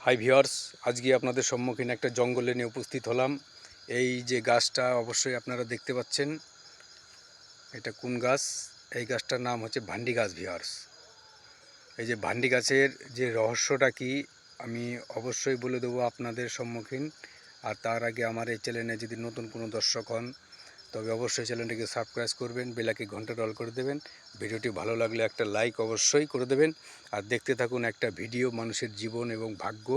High viewers আজকে আপনাদের সম্মুখীন একটা জঙ্গলে নিয়ে উপস্থিত হলাম। এই যে গাছটা অবশ্যই আপনারা দেখতে পাচ্ছেন। এটা কোন গাছ? এই গাছটার নাম হচ্ছে ভান্ডি গাছ ভিওর্স এই যে ভান্ডি গাছের যে রহস্যটা কি, আমি অবশ্যই বলে দেবো আপনাদের সম্মুখীন। আর তার আগে আমার এই চ্যানেলে যদি নতুন কোনো দর্শক হন তবে অবশ্যই চ্যানেলটিকে সাবস্ক্রাইব করবেন, বেলাকে ঘণ্টা ডল করে দেবেন। ভিডিওটি ভালো লাগলে একটা লাইক অবশ্যই করে দেবেন আর দেখতে থাকুন একটা ভিডিও মানুষের জীবন এবং ভাগ্য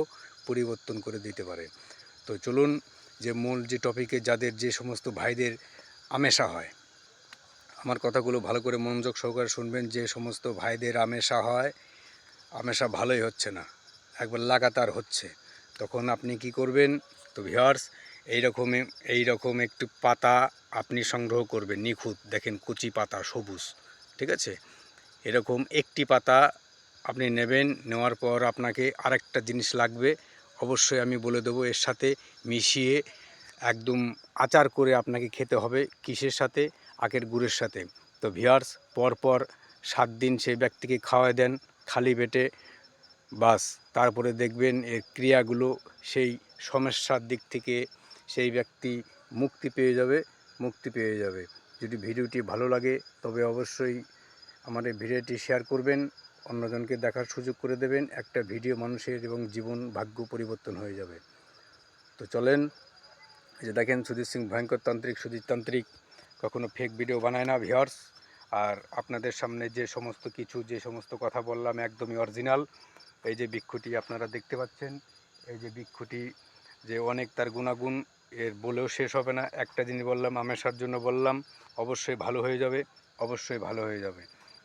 পরিবর্তন করে দিতে পারে। তো চলুন যে মূল যে টপিকে যাদের যে সমস্ত ভাইদের আমেশা হয়, আমার কথাগুলো ভালো করে মনোযোগ সহকারে শুনবেন। যে সমস্ত ভাইদের আমেশা হয়, আমেশা ভালোই হচ্ছে না, একবার লাগাতার হচ্ছে। তখন আপনি কি করবেন? তো ভিওর্স এইরকম এইরকম একটু পাতা আপনি সংগ্রহ করবেন, নিখুঁত। দেখেন কুচি পাতা, সবুজ, ঠিক আছে? এরকম একটি পাতা আপনি নেবেন, নেওয়ার পর আপনাকে আরেকটা জিনিস লাগবে। অবশ্যই আমি বলে দেবো, এর সাথে মিশিয়ে একদম আচার করে আপনাকে খেতে হবে কিসের সাথে? আখের গুড়ের সাথে। তো ভিয়ার্স পরপর সাত দিন সেই ব্যক্তিকে খাওয়ায় দেন খালি পেটে, বাস। তারপরে দেখবেন এর ক্রিয়াগুলো সেই সমস্যার দিক থেকে সেই ব্যক্তি মুক্তি পেয়ে যাবে, মুক্তি পেয়ে যাবে। যদি ভিডিওটি ভালো লাগে, তবে অবশ্যই আমাদের ভিডিওটি শেয়ার করবেন, অন্যজনকে দেখার সুযোগ করে দেবেন, একটা ভিডিও মানুষের এবং জীবন ভাগ্য পরিবর্তন হয়ে যাবে। তো চলেন যে দেখেন সুধীর সিং ভয়ঙ্কর তান্ত্রিক সুধীর তান্ত্রিক কখনো ফেক ভিডিও বানায় না ভিওর্স আর আপনাদের সামনে যে সমস্ত কিছু, যে সমস্ত কথা বললাম, একদমই অরিজিনাল এই যে বৃক্ষটি আপনারা দেখতে পাচ্ছেন, এই যে বৃক্ষটি যে অনেক তার গুণাগুণ এর বলেও শেষ হবে না। একটা জিনিস বললাম, আমেশার জন্য বললাম, অবশ্যই ভালো হয়ে যাবে, অবশ্যই ভালো হয়ে যাবে।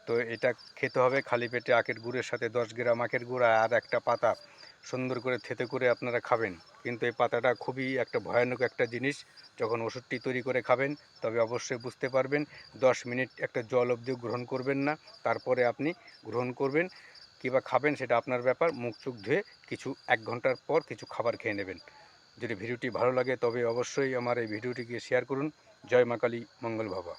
তো এটা খেতে হবে, খালি পেটে আখের গুড়ের সাথে দশ গ্রাম আখের গুড় আর একটা পাতা সুন্দর করে থেতে করে আপনারা খাবেন। কিন্তু এই পাতাটা খুবই একটা ভয়ানক একটা জিনিস, যখন ওষুধটি তৈরি করে খাবেন, তবে অবশ্যই বুঝতে পারবেন, দশ মিনিট একটা জল অবধিও গ্রহণ করবেন না, তারপরে আপনি গ্রহণ করবেন, কিবা খাবেন সেটা আপনার ব্যাপার, মুখ চুখ ধুয়ে কিছু এক ঘণ্টার পর কিছু খাবার খেয়ে নেবেন। যদি ভিডিওটি ভালো লাগে, তবে অবশ্যই আমার এই ভিডিওটিকে শেয়ার করুন। জয় মা কালী, মঙ্গল বাবা।